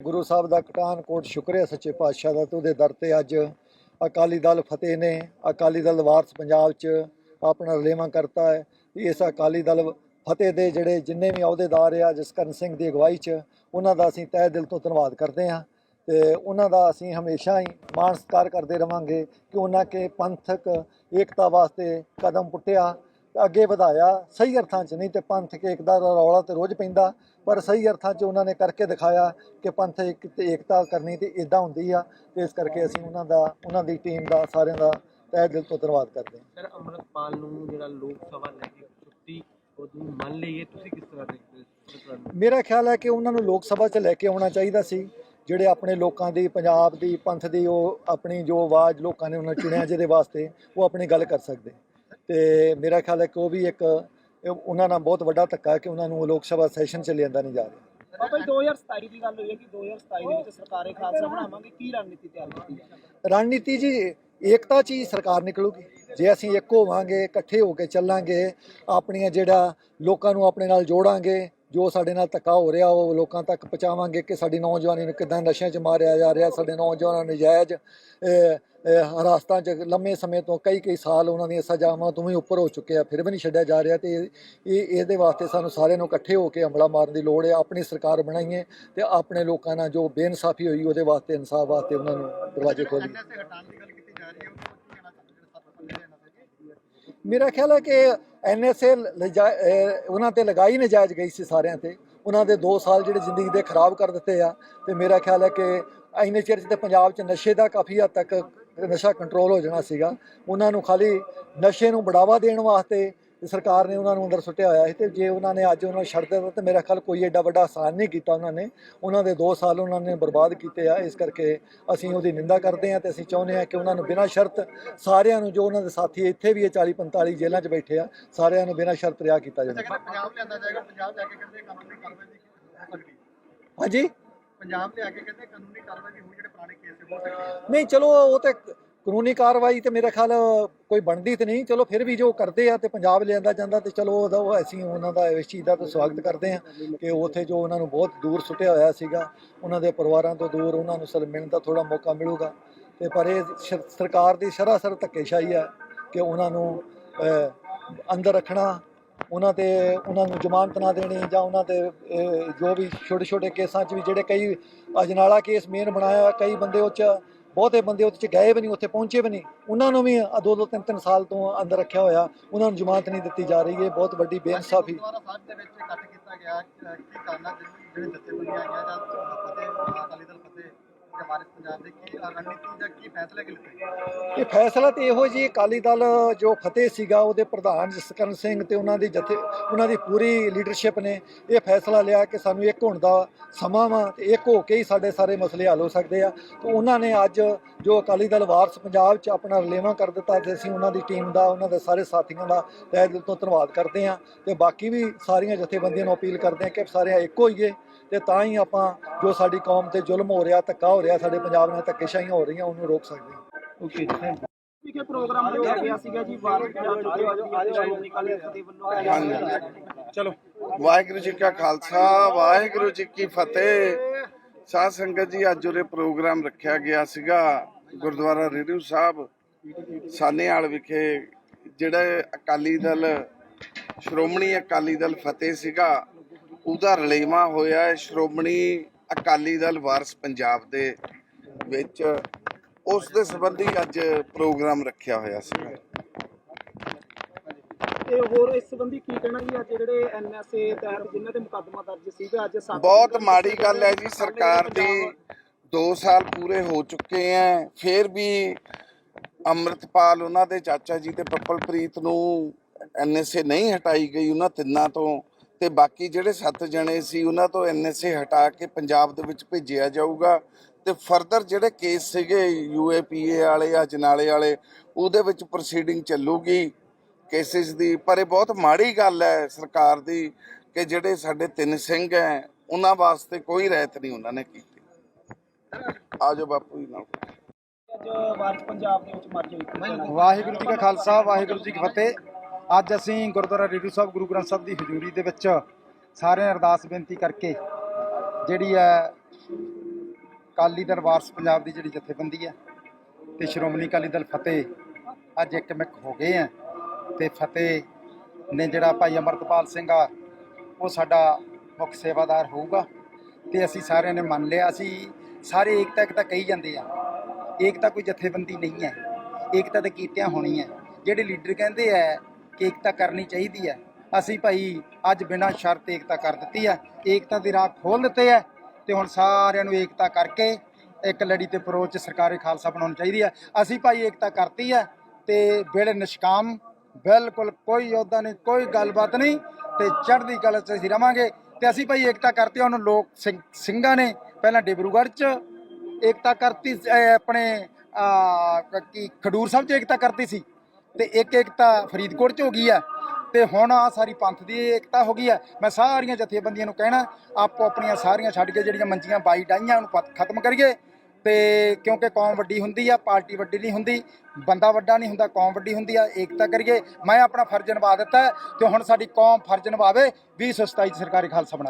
ਗੁਰੂ ਸਾਹਿਬ ਦਾ ਕਟਾਨਕੋਟ ਸ਼ੁਕਰ ਹੈ ਸੱਚੇ ਪਾਤਸ਼ਾਹ ਦਾ ਤੇ ਉਹਦੇ ਦਰ ਤੇ ਅੱਜ ਅਕਾਲੀ ਦਲ ਫਤਿਹ ਨੇ, ਅਕਾਲੀ ਦਲ ਵਾਰਸ ਪੰਜਾਬ 'ਚ ਆਪਣਾ ਰਲੇਵਾਂ ਕਰਤਾ ਹੈ। ਇਸ ਅਕਾਲੀ ਦਲ ਫਤਿਹ ਦੇ ਜਿਹੜੇ ਜਿੰਨੇ ਵੀ ਅਹੁਦੇਦਾਰ ਆ, ਜਸਕਰਨ ਸਿੰਘ ਦੀ ਅਗਵਾਈ 'ਚ, ਉਹਨਾਂ ਦਾ ਅਸੀਂ ਤਹਿ ਦਿਲ ਤੋਂ ਧੰਨਵਾਦ ਕਰਦੇ ਹਾਂ ਤੇ ਉਹਨਾਂ ਦਾ ਅਸੀਂ ਹਮੇਸ਼ਾ ਹੀ ਮਾਣ ਸਤਿਕਾਰ ਕਰਦੇ ਰਵਾਂਗੇ ਕਿ ਉਹਨਾਂ ਕੇ ਪੰਥਕ ਏਕਤਾ ਵਾਸਤੇ ਕਦਮ ਪੁੱਟਿਆ। ਅੱਗੇ ਵਧਾਇਆ ਸਹੀ ਅਰਥਾਂ 'ਚ ਨਹੀਂ ਤੇ ਪੰਥਕ ਏਕਤਾ ਦਾ ਰੌਲਾ ਤੇ ਰੋਜ਼ ਪੈਂਦਾ ਪਰ ਸਹੀ ਅਰਥਾਂ 'ਚ ਉਹਨਾਂ ਨੇ ਕਰਕੇ ਦਿਖਾਇਆ ਕਿ ਪੰਥ ਇੱਕ ਤੇ ਏਕਤਾ ਕਰਨੀ ਤੇ ਇਦਾਂ ਹੁੰਦੀ ਆ ਤੇ ਇਸ ਕਰਕੇ ਅਸੀਂ ਉਹਨਾਂ ਦਾ ਉਹਨਾਂ ਦੀ ਟੀਮ ਦਾ ਸਾਰਿਆਂ ਦਾ ਤਹਿ ਦਿਲ ਤੋਂ ਧੰਨਵਾਦ ਕਰਦੇ ਹਾਂ। ਸਰ ਅਮਰਤਪਾਲ ਨੂੰ ਜਿਹੜਾ ਲੋਕ ਸਭਾ ਲੈ ਕੇ ਛੁੱਟੀ ਉਹਨੂੰ ਮੰਨ ਲਈਏ ਤੁਸੀਂ ਕਿਸ ਤਰ੍ਹਾਂ ਦੇਖਦੇ ਹੋ ਮੇਰਾ ਖਿਆਲ ਹੈ ਕਿ ਉਹਨਾਂ ਨੂੰ ਲੋਕ ਸਭਾ 'ਚ ਲੈ ਕੇ ਆਉਣਾ ਚਾਹੀਦਾ ਸੀ ਜਿਹੜੇ ਆਪਣੇ ਲੋਕਾਂ ਦੀ ਪੰਜਾਬ ਦੀ ਪੰਥ ਦੀ ਉਹ ਆਪਣੀ ਜੋ ਆਵਾਜ਼ ਲੋਕਾਂ ਨੇ ਉਹਨਾਂ ਚੁਣਿਆ ਜਿਹਦੇ ਵਾਸਤੇ ਉਹ ਆਪਣੀ ਗੱਲ ਕਰ ਸਕਦੇ। ਤੇ ਮੇਰਾ ਖਿਆਲ ਹੈ ਕਿ ਉਹ ਵੀ ਇੱਕ ਉਹਨਾਂ ਨਾਲ ਬਹੁਤ ਵੱਡਾ ਧੱਕਾ ਹੈ ਕਿ ਉਹਨਾਂ ਨੂੰ ਲੋਕ ਸਭਾ ਸੈਸ਼ਨ 'ਚ ਲਿਆਂਦਾ ਨਹੀਂ ਜਾ ਰਿਹਾ। ਬਾਬਾ ਜੀ 2027 ਦੀ ਗੱਲ ਹੋਈ ਹੈ ਕਿ 2027 ਦੇ ਵਿੱਚ ਸਰਕਾਰੇ ਖਾਲਸਾ ਬਣਾਵਾਂਗੇ। ਕੀ ਰਣਨੀਤੀ ਤਿਆਰ ਕੀਤੀ ਹੈ? ਰਣਨੀਤੀ ਜੀ ਏਕਤਾ 'ਚ ਹੀ ਸਰਕਾਰ ਨਿਕਲੂਗੀ। ਜੇ ਅਸੀਂ ਇੱਕ ਹੋਵਾਂਗੇ ਇਕੱਠੇ ਹੋ ਕੇ ਚੱਲਾਂਗੇ ਆਪਣੀਆਂ ਜਿਹੜਾ ਲੋਕਾਂ ਨੂੰ ਆਪਣੇ ਨਾਲ ਜੋੜਾਂਗੇ ਜੋ ਸਾਡੇ ਨਾਲ ਧੱਕਾ ਹੋ ਰਿਹਾ ਉਹ ਲੋਕਾਂ ਤੱਕ ਪਹੁੰਚਾਵਾਂਗੇ ਕਿ ਸਾਡੀ ਨੌਜਵਾਨੀ ਨੂੰ ਕਿਦਾਂ ਨਸ਼ਿਆਂ 'ਚ ਮਾਰਿਆ ਜਾ ਰਿਹਾ ਸਾਡੇ ਨੌਜਵਾਨਾਂ ਨੂੰ ਨਜਾਇਜ਼ ਹਰਾਸਤਾਂ 'ਚ ਲੰਮੇ ਸਮੇਂ ਤੋਂ ਕਈ ਕਈ ਸਾਲ ਉਹਨਾਂ ਦੀਆਂ ਸਜ਼ਾਵਾਂ ਤੋਂ ਵੀ ਉੱਪਰ ਹੋ ਚੁੱਕੇ ਆ ਫਿਰ ਵੀ ਨਹੀਂ ਛੱਡਿਆ ਜਾ ਰਿਹਾ ਤੇ ਇਹ ਇਹਦੇ ਵਾਸਤੇ ਸਾਨੂੰ ਸਾਰਿਆਂ ਨੂੰ ਇਕੱਠੇ ਹੋ ਕੇ ਹਮਲਾ ਮਾਰਨ ਦੀ ਲੋੜ ਹੈ ਆਪਣੀ ਸਰਕਾਰ ਬਣਾਈਏ ਤੇ ਆਪਣੇ ਲੋਕਾਂ ਨਾਲ ਜੋ ਬੇਇਨਸਾਫੀ ਹੋਈ ਉਹਦੇ ਵਾਸਤੇ ਇਨਸਾਫ ਵਾਸਤੇ ਉਹਨਾਂ ਨੂੰ ਦਰਵਾਜ਼ੇ ਖੋਲੀਏ ਮੇਰਾ ਖਿਆਲ ਹੈ ਕਿ ਐਨਐਸਏ ਉਹਨਾਂ ਤੇ ਲਗਾਈ ਨਜਾਇਜ਼ ਗਈ ਸੀ ਸਾਰਿਆਂ ਤੇ। ਉਹਨਾਂ ਦੇ 2 ਸਾਲ ਜਿਹੜੇ ਜ਼ਿੰਦਗੀ ਦੇ ਖਰਾਬ ਕਰ ਦਿੱਤੇ ਆ। ਤੇ ਮੇਰਾ ਖਿਆਲ ਹੈ ਕਿ ਇੰਨੇ ਚਿਰ 'ਚ ਤੇ ਪੰਜਾਬ 'ਚ ਨਸ਼ੇ ਦਾ ਕਾਫੀ ਹੱਦ ਤੱਕ ਨਸ਼ਾ ਕੰਟਰੋਲ ਹੋ ਜਾਣਾ ਸੀਗਾ। ਉਹਨਾਂ ਨੂੰ ਖਾਲੀ ਨਸ਼ੇ ਨੂੰ ਬੜਾਵਾ ਦੇਣ ਵਾਸਤੇ ਤੇ ਸਰਕਾਰ ਨੇ ਉਹਨਾਂ ਨੂੰ ਅੰਦਰ ਸੁੱਟਿਆ ਹੋਇਆ ਸੀ ਤੇ ਜੇ ਉਹਨਾਂ ਨੇ ਅੱਜ ਉਹਨਾਂ ਨੂੰ ਛੱਡ ਦਿੱਤਾ ਤੇ ਮੇਰਾ ਖਿਆਲ ਕੋਈ ਐਡਾ ਵੱਡਾ ਆਸਾਨ ਨਹੀਂ ਕੀਤਾ ਉਹਨਾਂ ਨੇ। ਉਹਨਾਂ ਦੇ 2 ਸਾਲ ਉਹਨਾਂ ਨੇ ਬਰਬਾਦ ਕੀਤੇ ਆ ਇਸ ਕਰਕੇ ਅਸੀਂ ਉਹਦੀ ਨਿੰਦਾ ਕਰਦੇ ਹਾਂ ਤੇ ਅਸੀਂ ਚਾਹੁੰਦੇ ਹਾਂ ਕਿ ਉਹਨਾਂ ਨੂੰ ਬਿਨਾਂ ਸ਼ਰਤ ਸਾਰਿਆਂ ਨੂੰ ਜੋ ਉਹਨਾਂ ਦੇ ਸਾਥੀ ਇੱਥੇ ਵੀ ਇਹ 40 45 ਜੇਲ੍ਹਾਂ 'ਚ ਬੈਠੇ ਆ ਸਾਰਿਆਂ ਨੂੰ ਬਿਨਾਂ ਸ਼ਰਤ ਰਿਹਾ ਕੀਤਾ ਜਾਵੇ। ਪੰਜਾਬ ਲਿਆਂਦਾ ਜਾਏਗਾ ਪੰਜਾਬ ਜਾ ਕੇ ਕਹਿੰਦੇ ਕਾਨੂੰਨੀ ਕਾਰਵਾਈ ਦੀ। ਹਾਂਜੀ? ਪੰਜਾਬ ਲਿਆ ਕੇ ਕਹਿੰਦੇ ਕਾਨੂੰਨੀ ਕਾਰਵਾਈ ਹੋਈ ਜਿਹੜੇ ਪੁਰਾਣੇ ਕੇਸ ਹੋ ਸਕਦੀ ਨਹੀਂ ਚਲੋ ਉਹ ਤੇ ਕਾਨੂੰਨੀ ਕਾਰਵਾਈ ਤੇ ਮੇਰੇ ਖਿਆਲ ਕੋਈ ਬਣਦੀ ਤੇ ਨਹੀਂ। ਚਲੋ ਫਿਰ ਵੀ ਜੋ ਕਰਦੇ ਆ ਤੇ ਪੰਜਾਬ ਲਿਆਂਦਾ ਜਾਂਦਾ ਤੇ ਚਲੋ ਉਹਦਾ ਉਹ ਅਸੀਂ ਉਹਨਾਂ ਦਾ ਇਸ ਚੀਜ਼ ਦਾ ਤਾਂ ਸਵਾਗਤ ਕਰਦੇ ਆ ਕਿ ਉੱਥੇ ਜੋ ਉਹਨਾਂ ਨੂੰ ਬਹੁਤ ਦੂਰ ਸੁੱਟਿਆ ਹੋਇਆ ਸੀਗਾ, ਉਹਨਾਂ ਦੇ ਪਰਿਵਾਰਾਂ ਤੋਂ ਦੂਰ ਉਹਨਾਂ ਨੂੰ ਸਰ ਮਿਲਣ ਦਾ ਥੋੜਾ ਮੌਕਾ ਮਿਲੂਗਾ। ਤੇ ਪਰ ਇਹ ਸਰਕਾਰ ਦੀ ਸਰਾਸਰ ਧੱਕੇਸ਼ਾਹੀ ਆ ਕਿ ਉਹਨਾਂ ਨੂੰ ਅੰਦਰ ਰੱਖਣਾ, ਉਹਨਾਂ ਤੇ ਉਹਨਾਂ ਨੂੰ ਜ਼ਮਾਨਤ ਨਾ ਦੇਣੀ ਜਾਂ ਉਹਨਾਂ ਤੇ ਜੋ ਵੀ ਛੋਟੇ ਛੋਟੇ ਕੇਸਾਂ 'ਚ ਵੀ ਜਿਹੜੇ ਕਈ ਅਜਨਾਲਾ ਕੇਸ ਮੇਨ ਬਣਾਇਆ ਕਈ ਬੰਦੇ ਉਹ 'ਚ ਬਹੁਤੇ ਬੰਦੇ ਉੱਥੇ 'ਚ ਗਏ ਵੀ ਨਹੀਂ, ਉੱਥੇ ਪਹੁੰਚੇ ਵੀ ਨਹੀਂ। ਉਹਨਾਂ ਨੂੰ ਵੀ ਦੋ ਦੋ ਤਿੰਨ ਤਿੰਨ ਸਾਲ ਤੋਂ ਅੰਦਰ ਰੱਖਿਆ ਹੋਇਆ। ਉਹਨਾਂ ਨੂੰ ਜ਼ਮਾਨਤ ਨਹੀਂ ਦਿੱਤੀ ਜਾ ਰਹੀ। ਹੈ ਬਹੁਤ ਵੱਡੀ ਬੇਇਨਸਾਫੀ। ਗੁਰਦੁਆਰਾ ਸਾਹਿਬ ਦੇ ਵਿੱਚ ਇਕੱਠ ਕੀਤਾ ਗਿਆ। ਕੀ ਕਾਰਨਾਂ ਜਿਹੜੇ ਜਥੇਬੰਦੀਆਂ ਆਈਆਂ ਜਾਂ ਫਤਿਹ ਅਕਾਲੀ ਦਲ ਫਤਿਹ ਜਾਂ ਵਾਰਿਸ ਪੰਜਾਬ ਦੇ ਕੀ ਰਣਨੀਤੀ ਜਾਂ ਕੀ ਫੈਸਲੇ ਕਿ ਲਿੱਤੇ ਇਹ ਫੈਸਲਾ ਤੇ ਇਹੋ ਜੀ ਅਕਾਲੀ ਦਲ, ਜੋ ਫਤਿਹ ਸੀਗਾ, ਉਹਦੇ ਪ੍ਰਧਾਨ ਜਸਕਰਨ ਸਿੰਘ ਤੇ ਉਹਨਾਂ ਦੀ ਜਥੇ, ਉਹਨਾਂ ਦੀ ਪੂਰੀ ਲੀਡਰਸ਼ਿਪ ਨੇ ਇਹ ਫੈਸਲਾ ਲਿਆ ਕਿ ਸਾਨੂੰ ਇੱਕ ਹੋਣ ਦਾ ਸਮਾਂ ਵਾ ਤੇ ਇੱਕ ਹੋ ਕੇ ਹੀ ਸਾਡੇ ਸਾਰੇ ਮਸਲੇ ਹੱਲ ਹੋ ਸਕਦੇ ਆ। ਤੇ ਉਹਨਾਂ ਨੇ ਅੱਜ ਜੋ ਅਕਾਲੀ ਦਲ ਵਾਰਸ ਪੰਜਾਬ 'ਚ ਆਪਣਾ ਰਲੇਵਾਂ ਕਰ ਦਿੱਤਾ ਤੇ ਅਸੀਂ ਉਹਨਾਂ ਦੀ ਟੀਮ ਦਾ, ਉਹਨਾਂ ਦੇ ਸਾਰੇ ਸਾਥੀਆਂ ਦਾ ਤਹਿ ਦਿਲ ਤੋਂ ਧੰਨਵਾਦ ਕਰਦੇ ਹਾਂ। ਤੇ ਬਾਕੀ ਵੀ ਸਾਰੀਆਂ ਜਥੇਬੰਦੀਆਂ ਨੂੰ ਅਪੀਲ ਕਰਦੇ ਹਾਂ ਕਿ ਸਾਰੇ ਇੱਕ ਹੋਈਏ ਤੇ ਤਾਂ ਹੀ ਆਪਾਂ ਜੋ ਸਾਡੀ ਕੌਮ ਤੇ ਜ਼ੁਲਮ ਹੋ ਰਿਹਾ ਧੱਕਾ ਹੋ ਰਿਹਾ ਸਾਡੇ ਪੰਜਾਬ ਨਾਲ ਧੱਕੇਸ਼ਾਹੀਆਂ ਹੋ ਰਹੀਆਂ ਉਹਨੂੰ ਰੋਕ ਸਕਦੇ ਹਾਂ। ਓਕੇ ਥੈਂਕ ਵਿਖੇ ਪ੍ਰੋਗਰਾਮ ਰੱਖਿਆ ਗਿਆ ਸੀਗਾ ਜੀ ਚਲੋ। ਵਾਹਿਗੁਰੂ ਜੀ ਕਾ ਖਾਲਸਾ ਵਾਹਿਗੁਰੂ ਜੀ ਕੀ ਫਤਿਹ। ਸਾਧ ਸੰਗਤ ਜੀ ਅੱਜ ਉਰੇ ਪ੍ਰੋਗਰਾਮ ਰੱਖਿਆ ਗਿਆ ਸੀਗਾ ਗੁਰਦੁਆਰਾ ਰੇਰੂ ਸਾਹਿਬ ਸਾਨੇਵਾਲ ਵਿਖੇ ਜਿਹੜਾ ਅਕਾਲੀ ਦਲ ਸ਼੍ਰੋਮਣੀ ਅਕਾਲੀ ਦਲ ਫਤਿਹ ਸੀਗਾ। ਉਹਦਾ ਰਲੇਵਾ ਹੋਇਆ ਹੈ। ਸ਼੍ਰੋਮਣੀ ਅਕਾਲੀ ਦਲ ਵਾਰਸ ਪੰਜਾਬ ਦੇ ਵਿੱਚ ਉਸ ਦੇ ਸੰਬੰਧੀ ਅੱਜ ਪ੍ਰੋਗਰਾਮ ਰੱਖਿਆ ਹੋਇਆ ਤੇ ਹੋਰ ਇਸ ਸੰਬੰਧੀ ਕੀ ਕਹਿਣਾ ਜੀ? ਅੱਜ ਜਿਹੜੇ ਐਨਐਸਏ ਤਹਿਤ ਜਿਨ੍ਹਾਂ ਤੇ ਮੁਕੱਦਮਾ ਦਰਜ ਸੀਗਾ ਅੱਜ ਸੱਤ ਬਹੁਤ ਮਾੜੀ ਗੱਲ ਹੈ ਜੀ। ਸਰਕਾਰ ਦੀ 2 ਸਾਲ ਪੂਰੇ ਹੋ ਚੁੱਕੇ ਐ ਫਿਰ ਵੀ ਅੰਮ੍ਰਿਤਪਾਲ ਉਹਨਾਂ ਦੇ ਚਾਚਾ ਜੀ ਤੇ ਪੱਪਲਪ੍ਰੀਤ ਨੂੰ ਐਨਐਸਏ ਨਹੀਂ ਹਟਾਈ ਗਈ। ਉਹਨਾਂ ਤਿੰਨਾਂ ਤੋਂ ਤੇ ਬਾਕੀ ਜਿਹੜੇ 7 ਜਣੇ ਸੀ ਉਹਨਾਂ ਤੋਂ ਐਨਐਸਏ ਹਟਾ ਕੇ ਪੰਜਾਬ ਦੇ ਵਿੱਚ ਭੇਜਿਆ ਜਾਊਗਾ। ਤੇ ਫਰਦਰ ਜਿਹੜੇ ਕੇਸ ਸੀਗੇ ਯੂਏਪੀਏ ਵਾਲੇ ਆ ਜਨਾਲੇ ਵਾਲੇ ਉਹਦੇ ਵਿੱਚ ਪ੍ਰੋਸੀਡਿੰਗ ਚੱਲੂਗੀ ਕੇਸਿਸ ਦੀ। ਪਰ ਇਹ ਬਹੁਤ ਮਾੜੀ ਗੱਲ ਹੈ ਸਰਕਾਰ ਦੀ ਕਿ ਜਿਹੜੇ ਸਾਡੇ ਤਿੰਨ ਸਿੰਘ ਹੈ ਉਹਨਾਂ ਵਾਸਤੇ ਕੋਈ ਰਹਿਤ ਨਹੀਂ ਉਹਨਾਂ ਨੇ ਕੀਤੀ। ਆਜੋ ਬਾਪੂ ਜੀ ਨਾਲ। ਅੱਜ ਵਾਰਡ ਪੰਜਾਬ ਦੇ ਵਿੱਚ ਮਰਜ ਹੋਈ ਵਾਹਿਗੁਰੂ ਜੀ ਕਾ ਖਾਲਸਾ ਵਾਹਿਗੁਰੂ ਜੀ ਕੀ ਫਤਿਹ। ਅੱਜ ਅਸੀਂ ਗੁਰਦੁਆਰਾ ਰੇਡੂ ਸਾਹਿਬ ਗੁਰੂ ਗ੍ਰੰਥ ਸਾਹਿਬ ਦੀ ਹਜ਼ੂਰੀ ਦੇ ਵਿੱਚ ਸਾਰਿਆਂ ਨੇ ਅਰਦਾਸ ਬੇਨਤੀ ਕਰਕੇ ਜਿਹੜੀ ਹੈ ਅਕਾਲੀ ਦਲ ਵਾਰਸ ਪੰਜਾਬ ਦੀ ਜਿਹੜੀ ਜਥੇਬੰਦੀ ਹੈ ਤੇ ਸ਼੍ਰੋਮਣੀ ਅਕਾਲੀ ਦਲ ਫਤਿਹ ਅੱਜ ਇੱਕ ਮਿਕ ਹੋ ਗਏ ਆ ਤੇ ਫਤਿਹ ਨੇ ਜਿਹੜਾ ਭਾਈ ਅਮਰਤਪਾਲ ਸਿੰਘ ਆ, ਉਹ ਸਾਡਾ ਮੁੱਖ ਸੇਵਾਦਾਰ ਹੋਊਗਾ ਤੇ ਅਸੀਂ ਸਾਰਿਆਂ ਨੇ ਮੰਨ ਲਿਆ, ਅਸੀਂ ਸਾਰੇ ਏਕਤਾ ਏਕਤਾ ਕਹੀ ਜਾਂਦੇ ਆ, ਏਕਤਾ ਕੋਈ ਜਥੇਬੰਦੀ ਨਹੀਂ ਹੈ, ਏਕਤਾ ਤਾਂ ਕੀਤਿਆਂ ਹੋਣੀ ਹੈ ਜਿਹੜੇ ਲੀਡਰ ਕਹਿੰਦੇ ਆ ਕਿ ਏਕਤਾ ਕਰਨੀ ਚਾਹੀਦੀ ਹੈ। ਅਸੀਂ ਭਾਈ ਅੱਜ ਬਿਨਾਂ ਸ਼ਰਤ ਏਕਤਾ ਕਰ ਦਿੱਤੀ ਹੈ। ਏਕਤਾ ਦੀ ਰਾਹ ਖੋਲ ਦਿੱਤੇ ਹੈ ਤੇ ਹੁਣ ਸਾਰਿਆਂ ਨੂੰ ਏਕਤਾ ਕਰਕੇ ਇੱਕ ਲੜੀ ਤੇ ਪਰੋਚ ਸਰਕਾਰੀ ਖਾਲਸਾ ਬਣਾਉਣੀ ਚਾਹੀਦੀ ਹੈ। ਅਸੀਂ ਭਾਈ ਏਕਤਾ ਕਰਤੀ ਹੈ ਤੇ ਬਿਲ ਨਿਸ਼ਕਾਮ, ਬਿਲਕੁਲ ਕੋਈ ਯੋਧਾ ਨਹੀਂ, ਕੋਈ ਗੱਲਬਾਤ ਨਹੀਂ ਤੇ ਚੜ੍ਹਦੀ ਕਲਾ 'ਚ ਅਸੀਂ ਰਵਾਂਗੇ ਤੇ ਅਸੀਂ ਭਾਈ ਏਕਤਾ ਕਰਤੀ ਉਹਨੂੰ ਲੋਕ ਸਿੰਘਾਂ ਨੇ ਪਹਿਲਾਂ ਡਿਬਰੂਗੜ੍ਹ 'ਚ ਏਕਤਾ ਕਰਤੀ ਆਪਣੇ ਆ ਕੀ ਖਡੂਰ ਸਾਹਿਬ 'ਚ ਏਕਤਾ ਕਰਤੀ ਸੀ। ਤੇ ਇੱਕ ਏਕਤਾ ਫਰੀਦਕੋਟ 'ਚ ਹੋ ਗਈ ਆ। ਤੇ ਹੁਣ ਆ ਸਾਰੀ ਪੰਥ ਦੀ ਏਕਤਾ ਹੋ ਗਈ ਆ। ਮੈਂ ਸਾਰੀਆਂ ਜਥੇਬੰਦੀਆਂ ਨੂੰ ਕਹਿਣਾ, ਆਪੋ ਆਪਣੀਆਂ ਸਾਰੀਆਂ ਛੱਡ ਕੇ ਜਿਹੜੀਆਂ ਮੰਜੀਆਂ ਬਾਈ ਡਾਈਆਂ, ਉਹਨੂੰ ਪਤ- ਖਤਮ ਕਰੀਏ। ਤੇ ਕਿਉਂਕਿ ਕੌਮ ਵੱਡੀ ਹੁੰਦੀ ਆ, ਪਾਰਟੀ ਵੱਡੀ ਨਹੀਂ ਹੁੰਦੀ, ਬੰਦਾ ਵੱਡਾ ਨਹੀਂ ਹੁੰਦਾ, ਕੌਮ ਵੱਡੀ ਹੁੰਦੀ ਆ, ਏਕਤਾ ਕਰੀਏ। ਮੈਂ ਆਪਣਾ ਫਰਜ਼ ਨਿਭਾ ਦਿੱਤਾ ਹੈ ਤੇ ਹੁਣ ਸਾਡੀ ਕੌਮ ਫਰਜ਼ ਨਿਭਾਵੇ 2027 ਚ ਸਰਕਾਰੀ ਖਾਲਸਾ ਬਣਾ